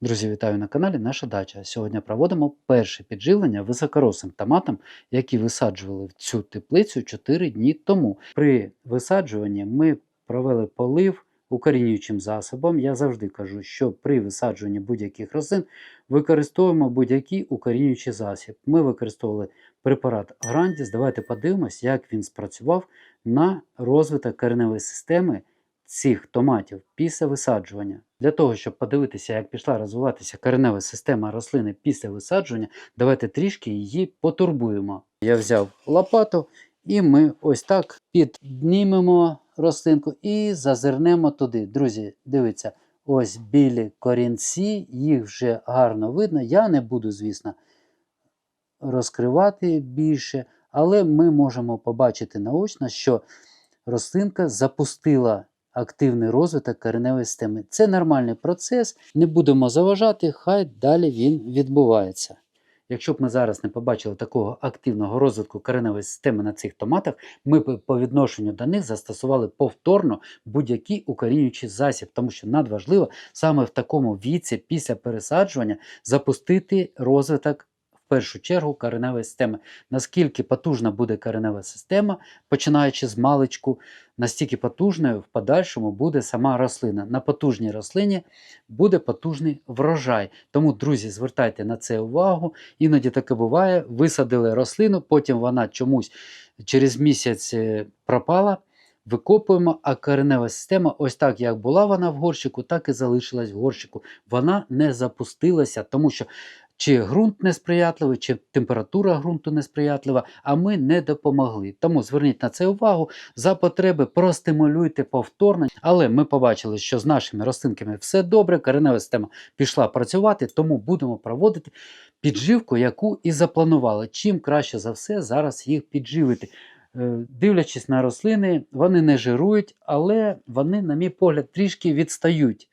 Друзі, вітаю на каналі Наша Дача. Сьогодні проводимо перше підживлення високорослим томатам, які висаджували в цю теплицю 4 дні тому. При висаджуванні ми провели полив укорінюючим засобом. Я завжди кажу, що при висаджуванні будь-яких рослин використовуємо будь-який укорінюючий засіб. Ми використовували препарат Грандіс. Давайте подивимось, як він спрацював на розвиток кореневої системи цих томатів після висаджування. Для того, щоб подивитися, як пішла розвиватися коренева система рослини після висаджування, давайте трішки її потурбуємо. Я взяв лопату і ми ось так піднімемо рослинку і зазирнемо туди. Друзі, дивіться, ось білі корінці, їх вже гарно видно. Я не буду, звісно, розкривати більше, але ми можемо побачити наочно, що рослинка запустила активний розвиток кореневої системи. Це нормальний процес, не будемо заважати, хай далі він відбувається. Якщо б ми зараз не побачили такого активного розвитку кореневої системи на цих томатах, ми б по відношенню до них застосували повторно будь-який укорінюючий засіб, тому що надважливо саме в такому віці після пересаджування запустити розвиток. Першу чергу кореневої системи. Наскільки потужна буде коренева система, починаючи з маличку, настільки потужною в подальшому буде сама рослина. На потужній рослині буде потужний врожай. Тому, друзі, звертайте на це увагу. Іноді таке буває. Висадили рослину, потім вона чомусь через місяць е, пропала. Викопуємо, а коренева система, ось так як була вона в горщику, так і залишилась в горщику. Вона не запустилася, тому що чи ґрунт несприятливий, чи температура ґрунту несприятлива, а ми не допомогли. Тому зверніть на це увагу. За потреби простимулюйте повторно. Але ми побачили, що з нашими рослинками все добре, коренева система пішла працювати, тому будемо проводити підживку, яку і запланували. Чим краще за все зараз їх підживити. Е, Дивлячись на рослини, вони не жирують, але вони, на мій погляд, трішки відстають,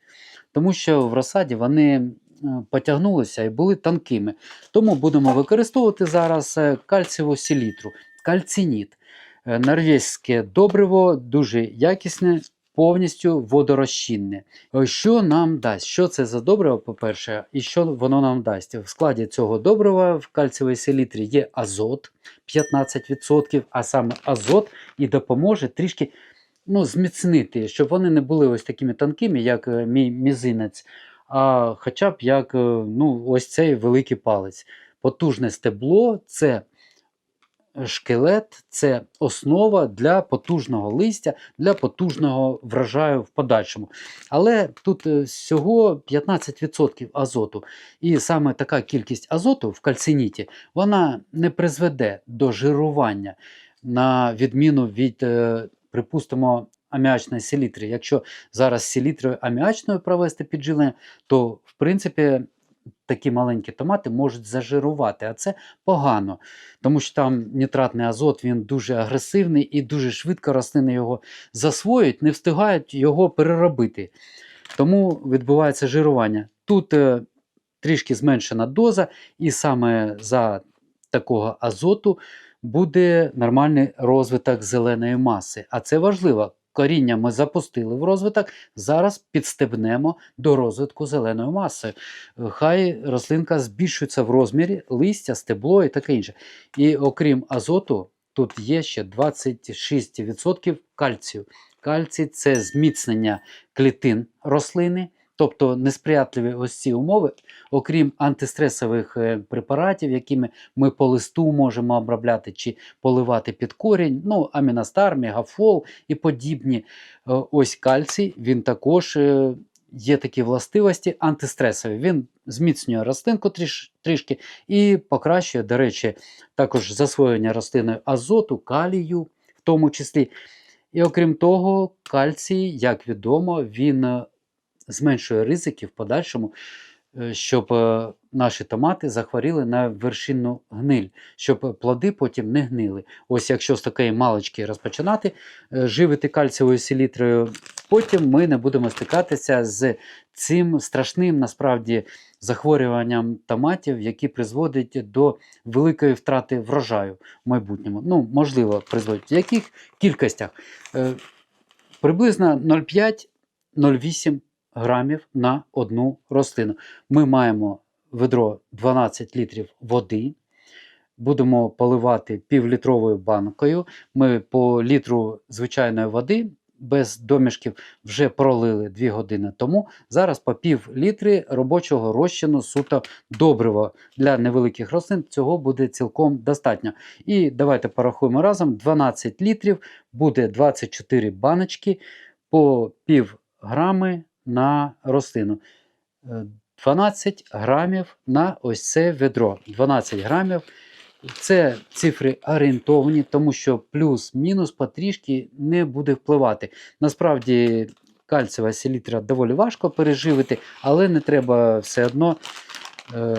тому що в розсаді вони потягнулися і були тонкими. Тому будемо використовувати зараз е, кальцієву селітру, кальцініт. Е, Норвезьке добриво дуже якісне, повністю водорозчинне. Е, Що нам дасть? Що це за добриво, по-перше, і що воно нам дасть? В складі цього добрива в кальцієвій селітрі є азот 15%, а саме азот і допоможе трішки ну, зміцнити, щоб вони не були ось такими тонкими, як е, мій мізинець, а хоча б як е, ну, ось цей великий палець. Потужне стебло це шкелет, це основа для потужного листя, для потужного врожаю в подальшому. Але тут е, всього 15% азоту. І саме така кількість азоту в кальциніті вона не призведе до жирування, на відміну від, е, припустимо, аміачної селітри. Якщо зараз селітрою аміачною провести підживлення, то в принципі такі маленькі томати можуть зажирувати, а це погано, тому що там нітратний азот він дуже агресивний і дуже швидко рослини його засвоюють, не встигають його переробити. Тому відбувається жирування. Тут е, трішки зменшена доза, і саме за такого азоту буде нормальний розвиток зеленої маси. А це важливо. Коріння ми запустили в розвиток, зараз підстебнемо до розвитку зеленої маси. Хай рослинка збільшується в розмірі, листя, стебло і таке інше. І окрім азоту, тут є ще 26% кальцію. Кальцій це зміцнення клітин рослини. Тобто несприятливі ось ці умови, окрім антистресових е, препаратів, якими ми по листу можемо обробляти чи поливати під корінь, ну, аміностар, мегафол і подібні. Е, Ось кальцій, він також е, є такі властивості антистресові. Він зміцнює рослинку тріш, трішки і покращує, до речі, також засвоєння рослиною азоту, калію, в тому числі. І окрім того, кальцій, як відомо, він зменшує ризики в подальшому, е, щоб е, наші томати захворіли на вершинну гниль, щоб плоди потім не гнили. Ось якщо з такої малички розпочинати е, живити кальцієвою селітрою, потім ми не будемо стикатися з цим страшним насправді захворюванням томатів, які призводять до великої втрати врожаю в майбутньому. Ну, можливо, призводять. В яких кількостях? Е, Приблизно 0,5-0,8 грамів на одну рослину. Ми маємо ведро 12 літрів води. Будемо поливати півлітровою банкою. Ми по літру звичайної води без домішків вже пролили 2 години тому. Зараз по пів літри робочого розчину суто добрива для невеликих рослин. Цього буде цілком достатньо. І давайте порахуємо разом: 12 літрів буде 24 баночки по пів грами на рослину. Е, 12 грамів на ось це ведро. 12 грамів. Це цифри орієнтовні, тому що плюс-мінус потрішки не буде впливати. Насправді кальцієва селітра доволі важко переживити, але не треба все одно е,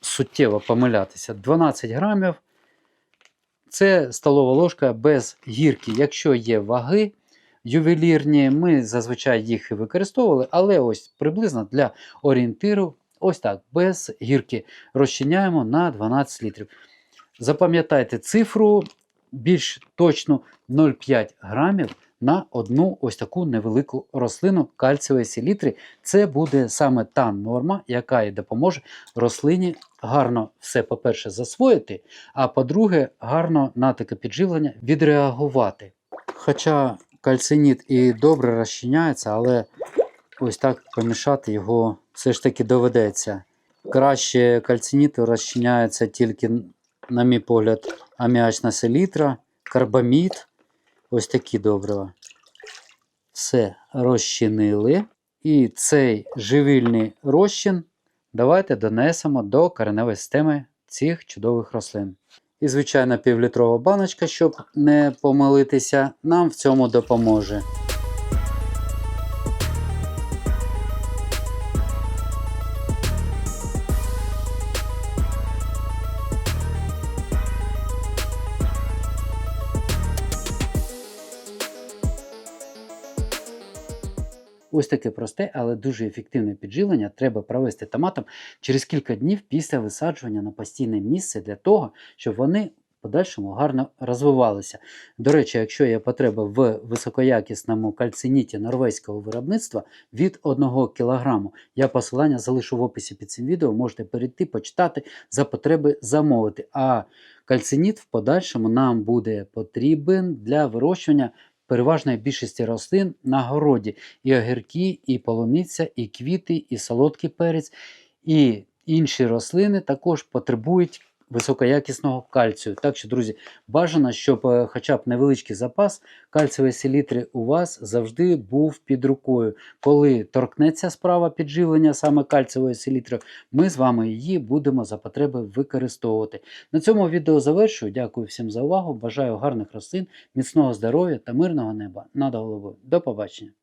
суттєво помилятися. 12 грамів це столова ложка без гірки. Якщо є ваги ювелірні, ми зазвичай їх і використовували, але ось приблизно для орієнтиру, ось так, без гірки розчиняємо на 12 літрів. Запам'ятайте цифру більш точно 0,5 грамів на одну ось таку невелику рослину кальцієвої селітри. Це буде саме та норма, яка і допоможе рослині гарно все, по-перше, засвоїти, а по-друге, гарно на таке підживлення відреагувати. Хоча кальциніт і добре розчиняється, але ось так помішати його все ж таки доведеться. Краще кальциніт розчиняється тільки, на мій погляд, аміачна селітра, карбамід. Ось такі добрива. Все розчинили. І цей живильний розчин давайте донесемо до кореневої системи цих чудових рослин. І, звичайна півлітрова баночка, щоб не помилитися, нам в цьому допоможе. Ось таке просте, але дуже ефективне підживлення треба провести томатам через кілька днів після висаджування на постійне місце для того, щоб вони подальшому гарно розвивалися. До речі, якщо є потреба в високоякісному кальциніті норвезького виробництва від 1 кг, я посилання залишу в описі під цим відео, можете перейти, почитати за потреби замовити. А кальциніт в подальшому нам буде потрібен для вирощування переважної більшості рослин на городі. І огірки, і полуниця, і квіти, і солодкий перець, і інші рослини також потребують високоякісного кальцію. Так що, друзі, бажано, щоб е, хоча б невеличкий запас кальцієвої селітри у вас завжди був під рукою. Коли торкнеться справа підживлення саме кальцієвої селітри, ми з вами її будемо за потреби використовувати. На цьому відео завершую. Дякую всім за увагу. Бажаю гарних рослин, міцного здоров'я та мирного неба над головою. До побачення!